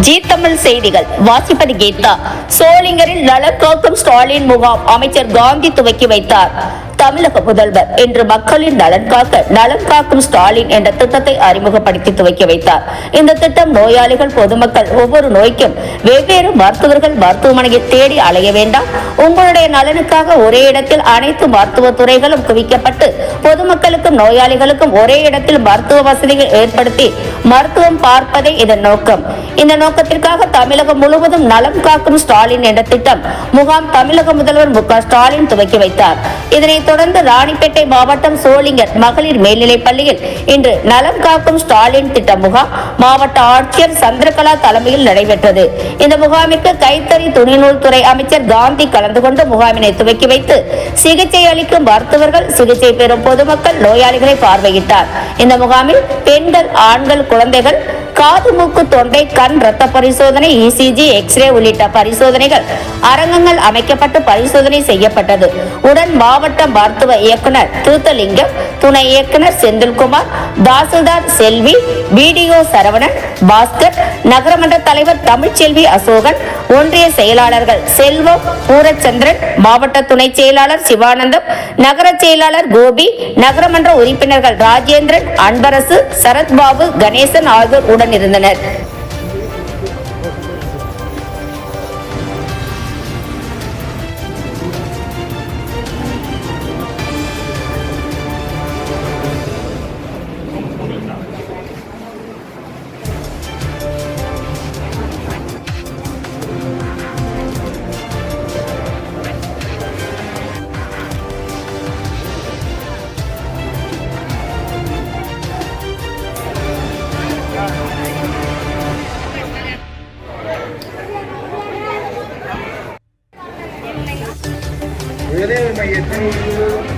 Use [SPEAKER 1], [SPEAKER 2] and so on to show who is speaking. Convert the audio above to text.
[SPEAKER 1] G Tamil செய்திகள். வாசிப்பது கீதா. சோளிங்கரில் நலக்காக்கும் ஸ்டாலின் முகாம் அமைச்சர் காந்தி துவக்கி வைத்தார். தமிழக முதல்வர் இன்று மக்களின் நலன் காக்க நலன் காக்கும் ஸ்டாலின் என்ற திட்டத்தை அறிமுகப்படுத்தி துவக்கி வைத்தார். இந்த திட்டம் நோயாளிகள் பொதுமக்கள் ஒவ்வொரு நோய்க்கும் வெவ்வேறு மருத்துவர்கள் மருத்துவமனையை தேடி அலைய வேண்டாம். உங்களுடைய நலனுக்காக ஒரே இடத்தில் அனைத்து மருத்துவ துறைகளும் குவிக்கப்பட்டு பொதுமக்களுக்கும் நோயாளிகளுக்கும் ஒரே இடத்தில் மருத்துவ வசதிகள் ஏற்படுத்தி மருத்துவம் பார்ப்பதே இதன் நோக்கம். இந்த நோக்கத்திற்காக தமிழகம் முழுவதும் நலம் காக்கும் ஸ்டாலின் என்ற திட்டம் முகாம் தமிழக முதல்வர் மு ஸ்டாலின் துவக்கி வைத்தார். இதனை இதனைத் தொடர்ந்து ராணிப்பேட்டை மாவட்டம் சோளிங்கர் மகளிர் மேல்நிலைப் பள்ளியில் இன்று நலம் காக்கும் ஸ்டாலின் திட்ட முகாம் மாவட்ட ஆட்சியர் சந்திரகலா தலைமையில் நடைபெற்றது. இந்த முகாமிற்கு கைத்தறி துணிநூல் துறை அமைச்சர் காந்தி கலந்து கொண்டு முகாமினை துவக்கி வைத்து சிகிச்சை அளிக்கும் மருத்துவர்கள் சிகிச்சை பெறும் பொதுமக்கள் நோயாளிகளை பார்வையிட்டார். இந்த முகாமில் பெண்கள் ஆண்கள் குழந்தைகள் காது மூக்கு தொண்டை கண் ரத்த பரிசோதனை இசிஜி எக்ஸ்ரே உள்ளிட்ட பரிசோதனைகள் அரங்கங்கள் அமைக்கப்பட்டு பரிசோதனை செய்யப்பட்டது. உடன் மாவட்ட மருத்துவ இயக்குனர் திருத்தலிங்கம் துணை இயக்குனர் செந்தில்குமார் தாசில்தார் செல்வி பிடிஓ சரவணன் பாஸ்கர் நகரமன்ற தலைவர் தமிழ்ச்செல்வி அசோகன் ஒன்றிய செயலாளர்கள் செல்வம் பூரச்சந்திரன் மாவட்ட துணை செயலாளர் சிவானந்தம் நகர செயலாளர் கோபி நகரமன்ற உறுப்பினர்கள் ராஜேந்திரன் அன்பரசு சரத்பாபு கணேசன் ஆகியோர் உடன் இருந்தனர்
[SPEAKER 2] 有的没的。